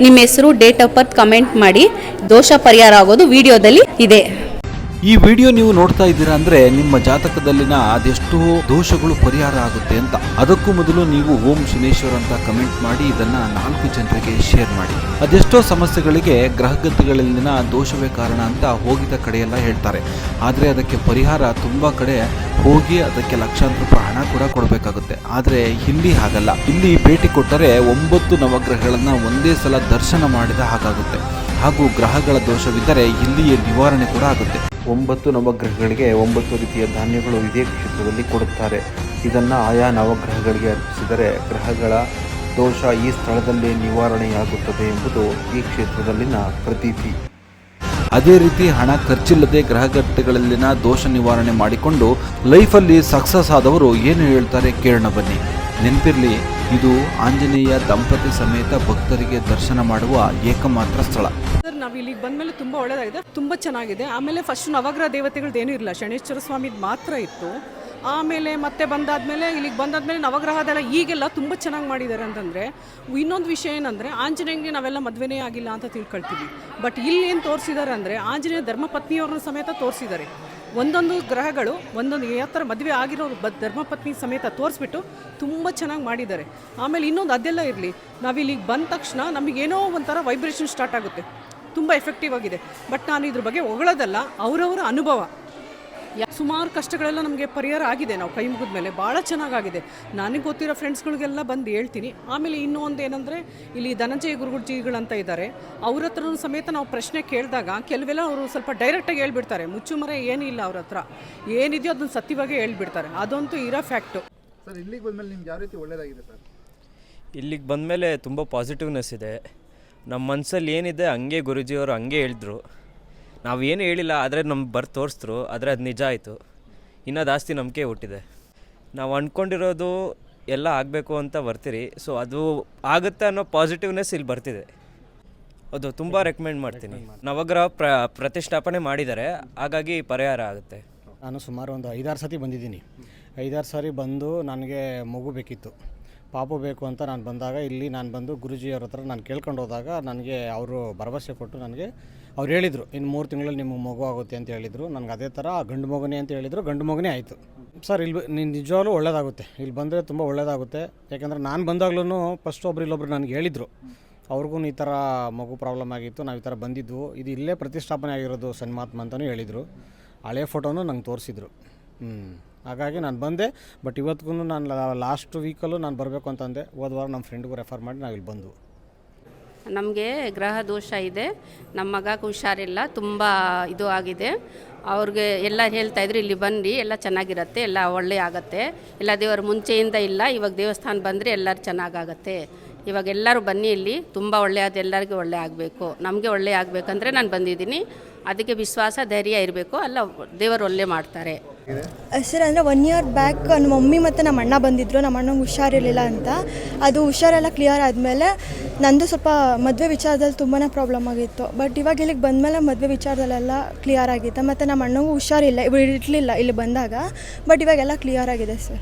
ನಿಮ್ಮ ಹೆಸರು date of birth comment ಮಾಡಿ. ದೋಷ ಪರಿಹಾರ ಆಗೋದು ವಿಡಿಯೋದಲ್ಲಿ ಇದೆ. ಈ ವಿಡಿಯೋ ನೀವು ನೋಡ್ತಾ ಇದ್ದೀರಾ ಅಂದ್ರೆ ನಿಮ್ಮ ಜಾತಕದಲ್ಲಿನ ಅದೆಷ್ಟೋ ದೋಷಗಳು ಪರಿಹಾರ ಆಗುತ್ತೆ ಅಂತ. ಅದಕ್ಕೂ ಮೊದಲು ನೀವು ಓಂ ಸುನೇಶ್ವರ್ ಅಂತ ಕಮೆಂಟ್ ಮಾಡಿ, ಇದನ್ನ ನಾಲ್ಕು ಜನರಿಗೆ ಶೇರ್ ಮಾಡಿ. ಅದೆಷ್ಟೋ ಸಮಸ್ಯೆಗಳಿಗೆ ಗ್ರಹಗತಿಗಳಲ್ಲಿನ ದೋಷವೇ ಕಾರಣ ಅಂತ ಹೋಗಿದ ಕಡೆಯೆಲ್ಲ ಹೇಳ್ತಾರೆ. ಆದ್ರೆ ಅದಕ್ಕೆ ಪರಿಹಾರ ತುಂಬಾ ಕಡೆ ಹೋಗಿ ಅದಕ್ಕೆ ಲಕ್ಷಾಂತರ ರೂಪಾಯಿ ಹಣ ಕೂಡ ಕೊಡಬೇಕಾಗುತ್ತೆ. ಆದ್ರೆ ಇಲ್ಲಿ ಹಾಗಲ್ಲ. ಇಲ್ಲಿ ಭೇಟಿ ಕೊಟ್ಟರೆ ಒಂಬತ್ತು ನವಗ್ರಹಗಳನ್ನ ಒಂದೇ ಸಲ ದರ್ಶನ ಮಾಡಿದ ಹಾಗಾಗುತ್ತೆ. ಹಾಗೂ ಗ್ರಹಗಳ ದೋಷವಿದ್ದರೆ ಇಲ್ಲಿಯೇ ನಿವಾರಣೆ ಕೂಡ ಆಗುತ್ತೆ. ಒಂಬತ್ತು ನವಗ್ರಹಗಳಿಗೆ ಒಂಬತ್ತು ರೀತಿಯ ಧಾನ್ಯಗಳು ಇದೇ ಕ್ಷೇತ್ರದಲ್ಲಿ ಕೊಡುತ್ತಾರೆ. ಇದನ್ನು ಆಯಾ ನವಗ್ರಹಗಳಿಗೆ ಅರ್ಪಿಸಿದರೆ ಗ್ರಹಗಳ ದೋಷ ಈ ಸ್ಥಳದಲ್ಲಿ ನಿವಾರಣೆಯಾಗುತ್ತದೆ ಎಂಬುದು ಈ ಕ್ಷೇತ್ರದಲ್ಲಿನ ಪ್ರತೀತಿ. ಅದೇ ರೀತಿ ಹಣ ಖರ್ಚಿಲ್ಲದೆ ಗ್ರಹಗಟ್ಟೆಗಳಲ್ಲಿನ ದೋಷ ನಿವಾರಣೆ ಮಾಡಿಕೊಂಡು ಲೈಫಲ್ಲಿ ಸಕ್ಸಸ್ ಆದವರು ಏನು ಹೇಳ್ತಾರೆ ಕೇಳೋಣ ಬನ್ನಿ. ನೆನಪಿರಲಿ ಇದು ಆಂಜನೇಯ ದಂಪತಿ ಸಮೇತ ಭಕ್ತರಿಗೆ ದರ್ಶನ ಮಾಡುವ ಏಕಮಾತ್ರ ಸ್ಥಳ. ಸರ್, ನಾವು ಇಲ್ಲಿಗೆ ಬಂದಮೇಲೆ ತುಂಬ ಒಳ್ಳೆಯದಾಗಿದೆ ತುಂಬ ಚೆನ್ನಾಗಿದೆ. ಆಮೇಲೆ ಫಸ್ಟ್ ನವಗ್ರಹ ದೇವತೆಗಳದ್ದು ಏನೂ ಇರಲಿಲ್ಲ, ಶನೇಶ್ವರ ಸ್ವಾಮಿದು ಮಾತ್ರ ಇತ್ತು. ಆಮೇಲೆ ಮತ್ತೆ ಬಂದಾದ್ಮೇಲೆ, ಇಲ್ಲಿಗೆ ಬಂದಾದ್ಮೇಲೆ ನವಗ್ರಹದೆಲ್ಲ ಈಗೆಲ್ಲ ತುಂಬ ಚೆನ್ನಾಗಿ ಮಾಡಿದ್ದಾರೆ ಅಂತಂದರೆ, ಇನ್ನೊಂದು ವಿಷಯ ಏನಂದರೆ, ಆಂಜನೇಯಂಗೆ ನಾವೆಲ್ಲ ಮದುವೆನೇ ಆಗಿಲ್ಲ ಅಂತ ತಿಳ್ಕೊಳ್ತೀವಿ. ಬಟ್ ಇಲ್ಲಿ ಏನು ತೋರಿಸಿದ್ದಾರೆ ಅಂದರೆ, ಆಂಜನೇಯ ಧರ್ಮಪತ್ನಿಯವ್ರನ್ನ ಸಮೇತ ತೋರಿಸಿದ್ದಾರೆ ಒಂದೊಂದು ಗ್ರಹಗಳು, ಒಂದೊಂದು ಯಾವ ಥರ ಮದುವೆ ಆಗಿರೋರು ಬ, ಧರ್ಮಪತ್ನಿ ಸಮೇತ ತೋರಿಸ್ಬಿಟ್ಟು ತುಂಬ ಚೆನ್ನಾಗಿ ಮಾಡಿದ್ದಾರೆ. ಆಮೇಲೆ ಇನ್ನೊಂದು ಅದೆಲ್ಲ ಇರಲಿ ನಾವು ಇಲ್ಲಿಗೆ ಬಂದ ತಕ್ಷಣ ನಮಗೇನೋ ಒಂಥರ ವೈಬ್ರೇಷನ್ ಸ್ಟಾರ್ಟ್ ಆಗುತ್ತೆ. ತುಂಬ ಎಫೆಕ್ಟಿವ್ ಆಗಿದೆ. ಬಟ್ ನಾನು ಇದ್ರ ಬಗ್ಗೆ ಹೊಗಳೋದಲ್ಲ, ಅವರವರ ಅನುಭವ. ಸುಮಾರು ಕಷ್ಟಗಳೆಲ್ಲ ನಮಗೆ ಪರಿಹಾರ ಆಗಿದೆ. ನಾವು ಕೈ ಮುಗಿದ ಮೇಲೆ ಭಾಳ ಚೆನ್ನಾಗಾಗಿದೆ. ನನಗೆ ಗೊತ್ತಿರೋ ಫ್ರೆಂಡ್ಸ್ಗಳಿಗೆಲ್ಲ ಬಂದು ಹೇಳ್ತೀನಿ. ಆಮೇಲೆ ಇನ್ನೂ ಒಂದು ಏನಂದರೆ ಇಲ್ಲಿ ಧನಂಜಯ ಅಂತ ಇದ್ದಾರೆ ಅವ್ರ ಹತ್ರನೂ ಸಮೇತ ನಾವು ಪ್ರಶ್ನೆ ಕೇಳಿದಾಗ ಕೆಲವೆಲ್ಲ ಅವರು ಸ್ವಲ್ಪ ಡೈರೆಕ್ಟಾಗಿ ಹೇಳ್ಬಿಡ್ತಾರೆ. ಮುಚ್ಚುಮರೆ ಏನಿಲ್ಲ ಅವ್ರ ಹತ್ರ. ಏನಿದೆಯೋ ಅದನ್ನ ಸತ್ಯವಾಗೇ ಹೇಳ್ಬಿಡ್ತಾರೆ. ಅದಂತೂ ಇರೋ ಫ್ಯಾಕ್ಟು ಸರ್ ಇಲ್ಲಿಗೆ ಬಂದಮೇಲೆ ನಿಮ್ಗೆ ಯಾವ ರೀತಿ ಒಳ್ಳೆಯದಾಗಿದೆ ಸರ್? ಇಲ್ಲಿಗೆ ಬಂದಮೇಲೆ ತುಂಬ ಪಾಸಿಟಿವ್ನೆಸ್ ಇದೆ. ನಮ್ಮ ಮನಸ್ಸಲ್ಲಿ ಏನಿದೆ ಹಂಗೆ ಗುರುಜಿಯವರು ಹಂಗೆ ಹೇಳಿದ್ರು. ನಾವೇನು ಹೇಳಿಲ್ಲ, ಆದರೆ ನಮ್ಮ ಬರ್ತು ತೋರಿಸಿದ್ರು ಆದರೆ ಅದು ನಿಜ ಆಯಿತು. ಇನ್ನೂ ಜಾಸ್ತಿ ನಂಬಿಕೆ ಹುಟ್ಟಿದೆ. ನಾವು ಅಂದ್ಕೊಂಡಿರೋದು ಎಲ್ಲ ಆಗಬೇಕು ಅಂತ ಬರ್ತೀರಿ, ಸೊ ಅದು ಆಗುತ್ತೆ ಅನ್ನೋ ಪಾಸಿಟಿವ್ನೆಸ್ ಇಲ್ಲಿ ಬರ್ತಿದೆ. ಅದು ತುಂಬ ರೆಕಮೆಂಡ್ ಮಾಡ್ತೀನಿ. ನವಗ್ರಹ ಪ್ರ, ಪ್ರತಿಷ್ಠಾಪನೆ ಮಾಡಿದ್ದಾರೆ, ಹಾಗಾಗಿ ಪರಿಹಾರ ಆಗುತ್ತೆ. ನಾನು ಸುಮಾರು ಒಂದು ಐದಾರು ಸತಿ ಬಂದಿದ್ದೀನಿ. ಐದಾರು ಸಾರಿ ಬಂದು ನನಗೆ ಮಗು ಬೇಕಿತ್ತು. ಪಾಪು ಬೇಕು ಅಂತ ನಾನು ಬಂದಾಗ, ಇಲ್ಲಿ ನಾನು ಬಂದು ಗುರುಜಿಯವ್ರ ಹತ್ರ ನಾನು ಕೇಳ್ಕೊಂಡು ಹೋದಾಗ ನನಗೆ ಅವರು ಭರವಸೆ ಕೊಟ್ಟು ನನಗೆ ಅವ್ರು ಹೇಳಿದರು, ಇನ್ನು ಮೂರು ತಿಂಗಳಲ್ಲಿ ನಿಮಗೆ ಮಗು ಆಗುತ್ತೆ ಅಂತ ಹೇಳಿದರು. ನನಗೆ ಅದೇ ಥರ ಗಂಡು ಮಗುನೇ ಅಂತ ಹೇಳಿದರು, ಗಂಡು ಮಗುನೇ ಆಯಿತು. ಸರ್, ಇಲ್ಲಿ ನೀನು ನಿಜವಾಗ್ಲೂ ಒಳ್ಳೇದಾಗುತ್ತೆ. ಇಲ್ಲಿ ಬಂದರೆ ತುಂಬ ಒಳ್ಳೇದಾಗುತ್ತೆ. ಯಾಕೆಂದರೆ ನಾನು ಬಂದಾಗ್ಲೂ ಫಸ್ಟ್ ಒಬ್ರು ಇಲ್ಲೊಬ್ರು ನನಗೆ ಹೇಳಿದರು, ಅವ್ರಿಗೂ ಈ ಥರ ಮಗು ಪ್ರಾಬ್ಲಮ್ ಆಗಿತ್ತು, ನಾವು ಈ ಥರ ಬಂದಿದ್ವು. ಇದು ಇಲ್ಲೇ ಪ್ರತಿಷ್ಠಾಪನೆ ಆಗಿರೋದು ಸನ್ಮಾತ್ಮ ಅಂತಲೂ ಹೇಳಿದರು. ಹಳೆ ಫೋಟೋನು ನಂಗೆ ತೋರಿಸಿದ್ರು. ಹ್ಞೂ ಹಾಗಾಗಿ ನಾನು ಬಂದೆ ಬಟ್ ಇವತ್ತಿಗೂ ನಾನು ಲಾಸ್ಟ್ ವೀಕಲ್ಲೂ ನಾನು ಬರಬೇಕು ಅಂತಂದೆ ಹೋದ ವಾರ ನಮ್ಮ ಫ್ರೆಂಡ್ಗೂ ರೆಫರ್ ಮಾಡಿ ನಾವು ಇಲ್ಲಿ ಬಂದು ನಮಗೆ ಗ್ರಹ ದೋಷ ಇದೆ. ನಮ್ಮ ಮಗಕ್ಕೆ ಹುಷಾರಿಲ್ಲ, ತುಂಬ ಇದು ಆಗಿದೆ. ಅವ್ರಿಗೆ ಎಲ್ಲ ಹೇಳ್ತಾ ಇದ್ರು, ಇಲ್ಲಿ ಬನ್ನಿ, ಎಲ್ಲ ಚೆನ್ನಾಗಿರತ್ತೆ, ಎಲ್ಲ ಒಳ್ಳೆ ಆಗತ್ತೆ. ಎಲ್ಲ ದೇವರು ಮುಂಚೆಯಿಂದ ಇಲ್ಲ, ಇವಾಗ ದೇವಸ್ಥಾನ ಬಂದರೆ ಎಲ್ಲರೂ ಚೆನ್ನಾಗಾಗತ್ತೆ. ಇವಾಗ ಎಲ್ಲರೂ ಬನ್ನಿ ಇಲ್ಲಿ, ತುಂಬ ಒಳ್ಳೆಯದು ಎಲ್ಲರಿಗೂ ಒಳ್ಳೆ ಆಗಬೇಕು. ನಮಗೆ ಒಳ್ಳೆ ಆಗಬೇಕಂದ್ರೆ ನಾನು ಬಂದಿದ್ದೀನಿ. ಅದಕ್ಕೆ ವಿಶ್ವಾಸ, ಧೈರ್ಯ ಇರಬೇಕು. ಅಲ್ಲ, ದೇವರು ಒಳ್ಳೆ ಮಾಡ್ತಾರೆ. ಸರ್, ಅಂದರೆ ಒನ್ ಇಯರ್ ಬ್ಯಾಕ್ ನಮ್ಮ ಮಮ್ಮಿ ಮತ್ತು ನಮ್ಮ ಅಣ್ಣ ಬಂದಿದ್ದರು ನಮ್ಮ ಅಣ್ಣಂಗೆ ಹುಷಾರಿರಲಿಲ್ಲ ಅಂತ. ಅದು ಹುಷಾರೆಲ್ಲ ಕ್ಲಿಯರ್ ಆದಮೇಲೆ ನಂದು ಸ್ವಲ್ಪ ಮದುವೆ ವಿಚಾರದಲ್ಲಿ ತುಂಬಾ ಪ್ರಾಬ್ಲಮ್ ಆಗಿತ್ತು. ಬಟ್ ಇವಾಗ ಇಲ್ಲಿಗೆ ಬಂದಮೇಲೆ ಮದುವೆ ವಿಚಾರದಲ್ಲೆಲ್ಲ ಕ್ಲಿಯರ್ ಆಗಿದೆ ಮತ್ತು ನಮ್ಮ ಅಣ್ಣಂಗೂ ಹುಷಾರಿಲ್ಲ ಇವ್ ಇರಲಿಲ್ಲ ಇಲ್ಲಿ ಬಂದಾಗ. ಬಟ್ ಇವಾಗೆಲ್ಲ ಕ್ಲಿಯರ್ ಆಗಿದೆ ಸರ್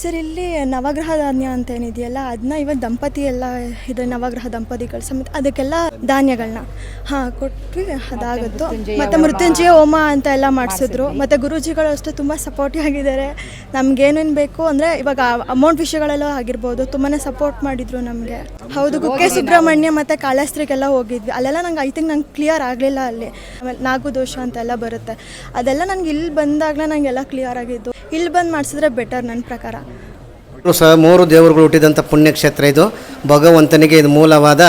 ಸರ್ ಇಲ್ಲಿ ನವಗ್ರಹ ಧಾನ್ಯ ಅಂತ ಏನಿದೆಯಲ್ಲ ಅದನ್ನ ಇವಾಗ ದಂಪತಿ ಎಲ್ಲ ಇದೆ ನವಗ್ರಹ ದಂಪತಿಗಳು ಸಮೇತ ಅದಕ್ಕೆಲ್ಲ ಧಾನ್ಯಗಳನ್ನ ಹಾಂ ಕೊಟ್ವಿ ಅದಾಗುತ್ತೋ ಮತ್ತು ಮೃತ್ಯುಂಜಯ ಹೋಮ ಅಂತ ಎಲ್ಲ ಮಾಡಿಸಿದ್ರು. ಮತ್ತು ಗುರೂಜಿಗಳು ಅಷ್ಟೇ ತುಂಬ ಸಪೋರ್ಟಿವ್ ಆಗಿದ್ದಾರೆ. ನಮ್ಗೇನೇನು ಬೇಕು ಅಂದರೆ ಇವಾಗ ಅಮೌಂಟ್ ವಿಷಯಗಳೆಲ್ಲ ಆಗಿರ್ಬೋದು ತುಂಬಾ ಸಪೋರ್ಟ್ ಮಾಡಿದ್ರು ನಮಗೆ. ಹೌದು ಕುಕ್ಕೆ ಸುಬ್ರಹ್ಮಣ್ಯ ಮತ್ತು ಕಾಳಸ್ತ್ರಿಗೆಲ್ಲ ಹೋಗಿದ್ವಿ. ಅಲ್ಲೆಲ್ಲ ನಂಗೆ ಐ ತಿಂಕ್ ನಂಗೆ ಕ್ಲಿಯರ್ ಆಗಲಿಲ್ಲ ಅಲ್ಲಿ. ಆಮೇಲೆ ನಾಗು ದೋಷ ಅಂತೆಲ್ಲ ಬರುತ್ತೆ. ಅದೆಲ್ಲ ನನಗೆ ಇಲ್ಲಿ ಬಂದಾಗಲೇ ನನಗೆಲ್ಲ ಕ್ಲಿಯರ್ ಆಗಿದ್ದು. ಇಲ್ಲಿ ಬಂದು ಮಾಡಿಸಿದ್ರೆ ಬೆಟರ್ ನನ್ನ ಪ್ರಕಾರ. ಮೂರು ಸಹ ಮೂರು ದೇವರುಗಳು ಹುಟ್ಟಿದಂಥ ಪುಣ್ಯಕ್ಷೇತ್ರ ಇದು. ಭಗವಂತನಿಗೆ ಇದು ಮೂಲವಾದ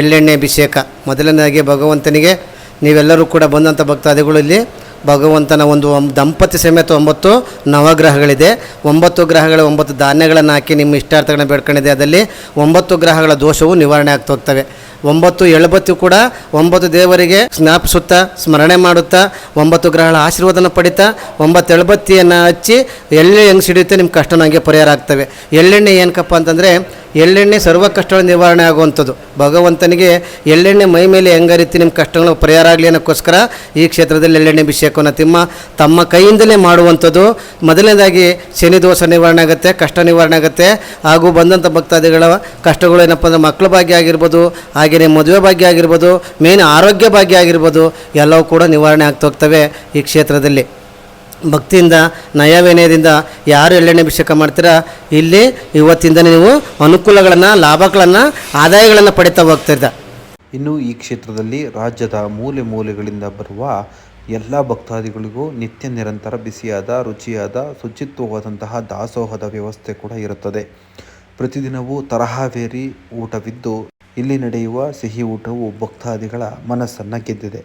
ಎಳ್ಳೆಣ್ಣೆ ಅಭಿಷೇಕ. ಮೊದಲನೇದಾಗಿ ಭಗವಂತನಿಗೆ ನೀವೆಲ್ಲರೂ ಕೂಡ ಬಂದಂಥ ಭಕ್ತಾದಿಗಳು ಇಲ್ಲಿ. ಭಗವಂತನ ಒಂದು ದಂಪತಿ ಸಮೇತ ಒಂಬತ್ತು ನವಗ್ರಹಗಳಿದೆ. ಒಂಬತ್ತು ಗ್ರಹಗಳ ಒಂಬತ್ತು ಧಾನ್ಯಗಳನ್ನು ಹಾಕಿ ನಿಮ್ಮ ಇಷ್ಟಾರ್ಥಗಳನ್ನ ಬೇಡ್ಕೊಂಡಿದೆ. ಅದರಲ್ಲಿ ಒಂಬತ್ತು ಗ್ರಹಗಳ ದೋಷವು ನಿವಾರಣೆ ಆಗ್ತಾ ಹೋಗ್ತವೆ. ಒಂಬತ್ತು ಎಳಬತ್ತು ಕೂಡ ಒಂಬತ್ತು ದೇವರಿಗೆ ಸ್ನಾಪಿಸುತ್ತಾ, ಸ್ಮರಣೆ ಮಾಡುತ್ತಾ, ಒಂಬತ್ತು ಗ್ರಹಗಳ ಆಶೀರ್ವಾದನ ಪಡಿತಾ, ಒಂಬತ್ತು ಎಳಬತ್ತಿಯನ್ನು ಹಚ್ಚಿ ಎಳ್ಳೆ ಹೆಂಗೆ ಸಿಡಿಯುತ್ತೆ ನಿಮ್ಮ ಕಷ್ಟ ನನಗೆ ಪರಿಹಾರ ಆಗ್ತವೆ. ಎಳ್ಳೆಣ್ಣೆ ಏನಕ್ಕಪ್ಪ ಅಂತಂದರೆ ಎಳ್ಳೆಣ್ಣೆ ಸರ್ವ ಕಷ್ಟಗಳ ನಿವಾರಣೆ ಆಗುವಂಥದ್ದು. ಭಗವಂತನಿಗೆ ಎಳ್ಳೆಣ್ಣೆ ಮೈ ಮೇಲೆ ಹೆಂಗರಿತಿ ನಿಮ್ಮ ಕಷ್ಟಗಳು ಪರಿಹಾರ ಆಗಲಿ ಅನ್ನೋಕ್ಕೋಸ್ಕರ ಈ ಕ್ಷೇತ್ರದಲ್ಲಿ ಎಳ್ಳೆಣ್ಣೆ ಅಭಿಷೇಕವನ್ನು ತಿಮ್ಮ. ತಮ್ಮ ಕೈಯಿಂದಲೇ ಮಾಡುವಂಥದ್ದು. ಮೊದಲನೇದಾಗಿ ಶನಿ ದೋಷ ನಿವಾರಣೆ ಆಗುತ್ತೆ, ಕಷ್ಟ ನಿವಾರಣೆ ಆಗುತ್ತೆ. ಹಾಗೂ ಬಂದಂಥ ಭಕ್ತಾದಿಗಳ ಕಷ್ಟಗಳು ಏನಪ್ಪ ಅಂದರೆ ಮಕ್ಕಳ ಭಾಗ್ಯ ಆಗಿರ್ಬೋದು, ಹಾಗೆಯೇ ಮದುವೆ ಭಾಗ್ಯ ಆಗಿರ್ಬೋದು ಮೇನ್ ಆರೋಗ್ಯ ಭಾಗ್ಯ ಆಗಿರ್ಬೋದು, ಎಲ್ಲವೂ ಕೂಡ ನಿವಾರಣೆ ಆಗ್ತಾ ಹೋಗ್ತವೆ ಈ ಕ್ಷೇತ್ರದಲ್ಲಿ. ಭಕ್ತಿಯಿಂದ, ನಯವಿನಯದಿಂದ ಯಾರು ಎಳ್ಳೆಣ್ಣೆ ಅಭಿಷೇಕ ಮಾಡ್ತೀರಾ, ಇಲ್ಲಿ ಇವತ್ತಿಂದ ನೀವು ಅನುಕೂಲಗಳನ್ನು, ಲಾಭಗಳನ್ನು, ಆದಾಯಗಳನ್ನು ಪಡಿತಾ ಹೋಗ್ತಿದ್ದ ಇನ್ನು ಈ ಕ್ಷೇತ್ರದಲ್ಲಿ ರಾಜ್ಯದ ಮೂಲೆ ಮೂಲೆಗಳಿಂದ ಬರುವ ಎಲ್ಲ ಭಕ್ತಾದಿಗಳಿಗೂ ನಿತ್ಯ ನಿರಂತರ ಬಿಸಿಯಾದ, ರುಚಿಯಾದ, ಶುಚಿತ್ವವಾದಂತಹ ದಾಸೋಹದ ವ್ಯವಸ್ಥೆ ಕೂಡ ಇರುತ್ತದೆ. ಪ್ರತಿದಿನವೂ ತರಹಾವೇರಿ ಊಟವಿದ್ದು, ಇಲ್ಲಿ ನಡೆಯುವ ಸಿಹಿ ಊಟವು ಭಕ್ತಾದಿಗಳ ಮನಸ್ಸನ್ನು ಗೆದ್ದಿದೆ.